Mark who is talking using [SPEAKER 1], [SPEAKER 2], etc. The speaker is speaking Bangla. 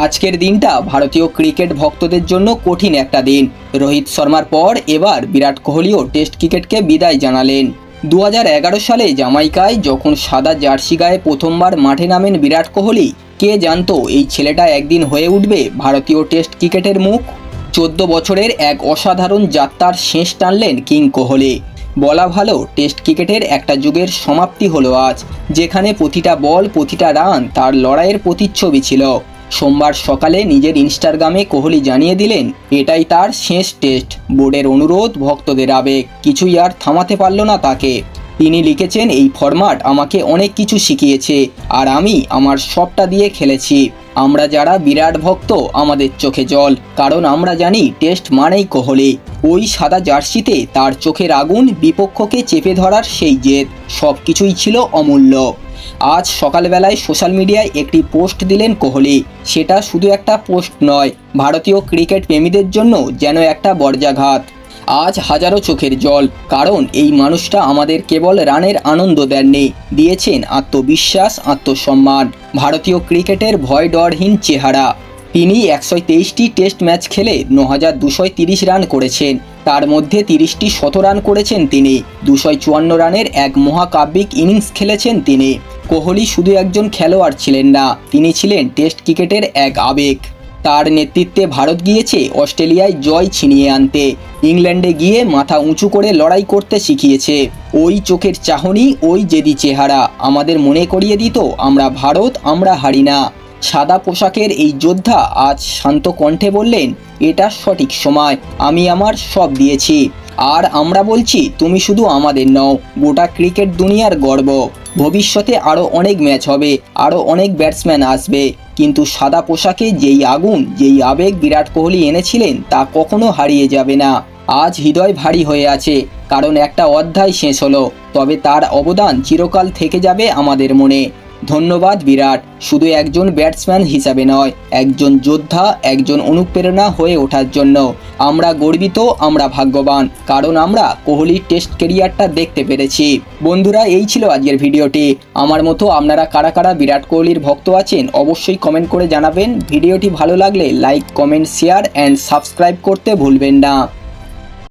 [SPEAKER 1] আজকের দিনটা ভারতীয় ক্রিকেট ভক্তদের জন্য কঠিন একটা দিন। রোহিত শর্মার পর এবার বিরাট কোহলিও টেস্ট ক্রিকেটকে বিদায় জানালেন। দু হাজার এগারো সালে জামাইকায় যখন সাদা জার্সি গায়ে প্রথমবার মাঠে নামেন বিরাট কোহলি, কে জানতো এই ছেলেটা একদিন হয়ে উঠবে ভারতীয় টেস্ট ক্রিকেটের মুখ? চোদ্দ বছরের এক অসাধারণ যাত্রার শেষ টানলেন কিং কোহলি। বলা ভালো, টেস্ট ক্রিকেটের একটা যুগের সমাপ্তি হলো আজ, যেখানে প্রতিটা বল, প্রতিটা রান তার লড়াইয়ের প্রতিচ্ছবি ছিল। সোমবার সকালে নিজের ইনস্টাগ্রামে কোহলি জানিয়ে দিলেন, এটাই তার শেষ টেস্ট। বোর্ডের অনুরোধ ভক্তদের আবেগ। কিছুই আর থামাতে পারল না তাকে। তিনি লিখেছেন, এই ফরম্যাট আমাকে অনেক কিছু শিখিয়েছে, আর আমি আমার সবটা দিয়ে খেলেছি। আমরা যারা বিরাট ভক্ত, আমাদের চোখে জল। কারণ আমরা জানি, টেস্ট মানেই কোহলি। ওই সাদা জার্সিতে তার চোখের আগুন বিপক্ষকে চেপে ধরার সেই জেদ। সব কিছুই ছিল অমূল্য। আজ সকালবেলায় সোশ্যাল মিডিয়ায় একটি পোস্ট দিলেন কোহলি। সেটা শুধু একটা পোস্ট নয়, ভারতীয় ক্রিকেট প্রেমীদের জন্য যেন একটা বর্জাঘাত। আজ হাজারো চোখের জল, কারণ এই মানুষটা আমাদের কেবল রানের আনন্দ দেননি, দিয়েছেন আত্মবিশ্বাস, আত্মসম্মান। ভারতীয় ক্রিকেটের ভয় ডরহীন চেহারা। তিনি একশো তেইশটি টেস্ট ম্যাচ খেলে ন দুশো তিরিশ রান করেছেন। তার মধ্যে তিরিশটি শত রান করেছেন তিনি। দুশো চুয়ান্ন রানের এক মহাকাব্যিক ইনিংস খেলেছেন তিনি। কোহলি শুধু একজন খেলোয়াড় ছিলেন না, তিনি ছিলেন টেস্ট ক্রিকেটের এক আবেগ। তার নেতৃত্বে ভারত গিয়েছে অস্ট্রেলিয়ায় জয় ছিনিয়ে আনতে। ইংল্যান্ডে গিয়ে মাথা উঁচু করে লড়াই করতে শিখিয়েছে। ওই চোখের চাহনি, ওই জেদি চেহারা। আমাদের মনে করিয়ে দিত, আমরা ভারত, আমরা হারি না সাদা পোশাকের এই যোদ্ধা আজ শান্ত কণ্ঠে বললেন, এটা সঠিক সময়। আমি আমার সব দিয়েছি। আর আমরা বলছি, তুমি শুধু আমাদের নও। গোটা ক্রিকেট দুনিয়ার গর্ব। ভবিষ্যতে আরও অনেক ম্যাচ হবে আরও অনেক ব্যাটসম্যান আসবে। কিন্তু সাদা পোশাকে যেই আগুন, যেই আবেগ বিরাট কোহলি এনেছিলেন, তা কখনো হারিয়ে যাবে না। আজ হৃদয় ভারী হয়ে আছে, কারণ একটা অধ্যায় শেষ হলো। তবে তার অবদান চিরকাল থেকে যাবে আমাদের মনে। ধন্যবাদ, বিরাট। শুধু একজন ব্যাটসম্যান হিসাবে নয়, একজন যোদ্ধা, একজন অনুপ্রেরণা হয়ে ওঠার জন্য। আমরা গর্বিত, আমরা ভাগ্যবান, কারণ আমরা কোহলির টেস্ট কেরিয়ারটা দেখতে পেরেছি। বন্ধুরা, এই ছিল আজকের ভিডিওটি। আমার মতো আপনারা কারা কারা বিরাট কোহলির ভক্ত আছেন, অবশ্যই কমেন্ট করে জানাবেন। ভিডিওটি ভালো লাগলে like, comment, share, and subscribe করতে ভুলবেন না।